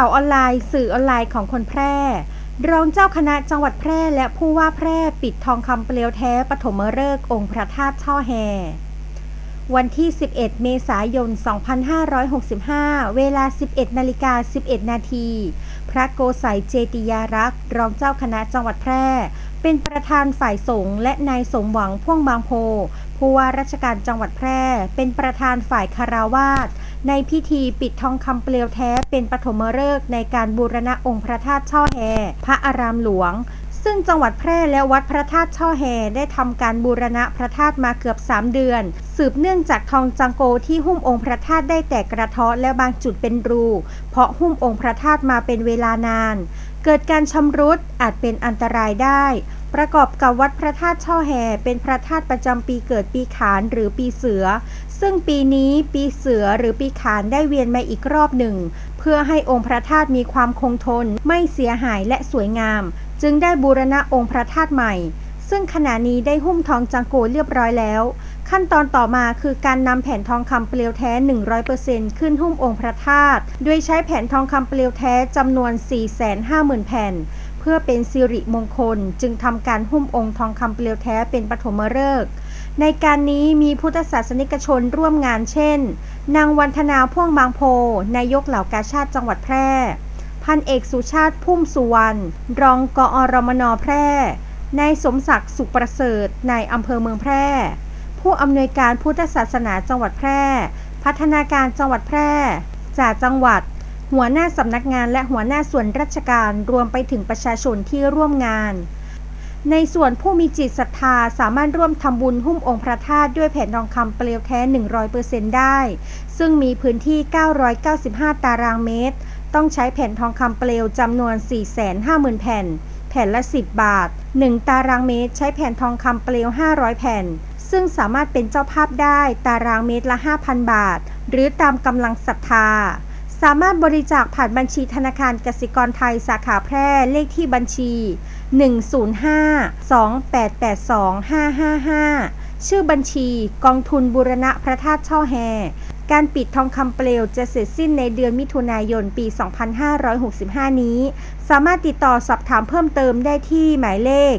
ข่าวออนไลน์ สื่อออนไลน์ของคนแพร่ รองเจ้าคณะจังหวัดแพร่ และผู้ว่าแพร่ปิดทองคำเปลวแท้ปฐมฤกษ์องค์พระธาตุช่อแฮวันที่ 11 เมษายน 2565 เวลา 11 นาฬิกา 11 นาที พระโกไสยเจติยารักษ์ รองเจ้าคณะจังหวัดแพร่ เป็นประธานฝ่ายสงฆ์และนายสมหวังพ่วงบางโพ ผู้ว่าราชการจังหวัดแพร่ เป็นประธานฝ่ายคาราวาส ในพิธีปิดทองคำเปลวแท้เป็นปฐมฤกษ์ในการบูรณะองค์พระธาตุช่อแฮ พระอารามหลวง ซึ่งจังหวัดแพร่และวัดพระธาตุช่อแฮได้ทำการบูรณะพระธาตุมาเกือบ 3 เดือน สืบเนื่องจากทองจังโกที่หุ้มองค์พระธาตุได้แตกกระเทาะและบางจุดเป็นรู เพราะหุ้มองค์พระธาตุมาเป็นเวลานาน เกิดการชำรุดอาจเป็นอันตรายได้ประกอบกับวัดพระธาตุช่อแฮเป็นพระธาตุประจำปีเกิดปีขานหรือปีเสือ ซึ่งปีนี้ปีเสือหรือปีขานได้เวียนมาอีกรอบหนึ่ง เพื่อให้องค์พระธาตุมีความคงทน ไม่เสียหายและสวยงาม จึงได้บูรณะองค์พระธาตุใหม่ ซึ่งขณะนี้ได้หุ้มทองจังโกเรียบร้อยแล้ว ขั้นตอนต่อมาคือการนำแผ่นทองคำเปลวแท้ 100%ขึ้นหุ้มองค์พระธาตุโดยใช้แผ่นทองคำเปลวแท้จำนวน 450,000 แผ่นเพื่อเป็นสิริมงคล จึงทำการหุ้มองค์ทองคำเปลวแท้เป็นปฐมฤกษ์ ในการนี้มีพุทธศาสนิกชนร่วมงานเช่น นางวันธนาพ่วงบางโพ นายกเหล่ากาชาติจังหวัดแพร่ พันเอกสุชาติพุ่มสุวรรณ รองกอรมนแพร่ นายสมศักดิ์สุประเสริฐนายอำเภอเมืองแพร่ ผู้อำนวยการพุทธศาสนาจังหวัดแพร่ พัฒนาการจังหวัดแพร่ จากจังหวัด หัวหน้าสำนักงานและหัวหน้าส่วนราชการรวมไปถึงประชาชนที่ร่วมงาน ในส่วนผู้มีจิตศรัทธาสามารถร่วมทำบุญหุ้มองค์พระธาตุด้วยแผ่นทองคำเปลวแท้ 100%ได้ ซึ่งมีพื้นที่ 995 ตารางเมตร ต้องใช้แผ่นทองคำเปลวจำนวน 450,000 แผ่น แผ่นละ 10 บาท 1 ตารางเมตร ใช้แผ่นทองคำเปลว 500 แผ่น ซึ่งสามารถเป็นเจ้าภาพได้ตารางเมตรละ 5,000 บาท หรือตามกำลังศรัทธาสามารถบริจาคผ่านบัญชีธนาคารกสิกรไทยสาขาแพร่เลขที่บัญชี 105-2882-555 ชื่อบัญชีกองทุนบูรณะพระธาตุช่อแฮ การปิดทองคำเปลวจะเสร็จสิ้นในเดือนมิถุนายนปี 2565 นี้ สามารถติดต่อสอบถามเพิ่มเติมได้ที่หมายเลข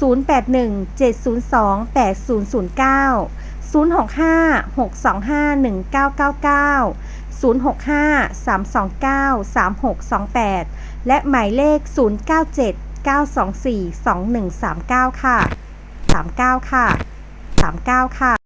081-702-8009 065-625-1999 065-329-3628 และหมายเลข 097 924 2139 ค่ะ 39 ค่ะ 39 ค่ะ